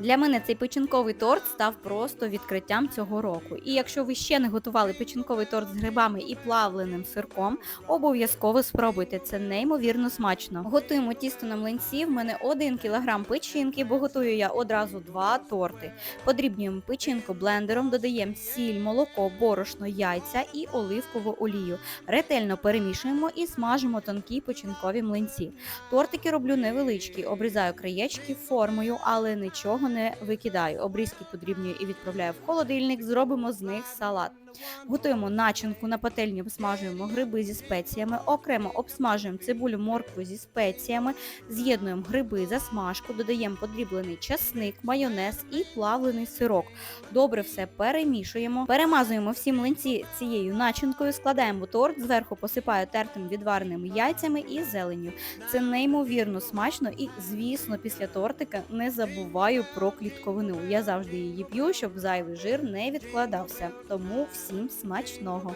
Для мене цей печінковий торт став просто відкриттям цього року. І якщо ви ще не готували печінковий торт з грибами і плавленим сирком, обов'язково спробуйте. Це неймовірно смачно. Готуємо тісто на млинці. В мене 1 кг печінки, бо готую я одразу два торти. Подрібнюємо печінку блендером, додаємо сіль, молоко, борошно, яйця і оливкову олію. Ретельно перемішуємо і смажимо тонкі печінкові млинці. Тортики роблю невеличкі, обрізаю краєчки формою, але нічого не викидаю. Обрізки подрібнюю і відправляю в холодильник, зробимо з них салат. Готуємо начинку на пательні, обсмажуємо гриби зі спеціями, окремо обсмажуємо цибулю, моркву зі спеціями, з'єднуємо гриби, засмажку, додаємо подріблений часник, майонез і плавлений сирок. Добре все перемішуємо, перемазуємо всі млинці цією начинкою, складаємо торт, зверху посипаю тертим відвареними яйцями і зеленню. Це неймовірно смачно і, звісно, після тортика не забуваю про клітковину. Я завжди її п'ю, щоб зайвий жир не відкладався. Тому всім смачного!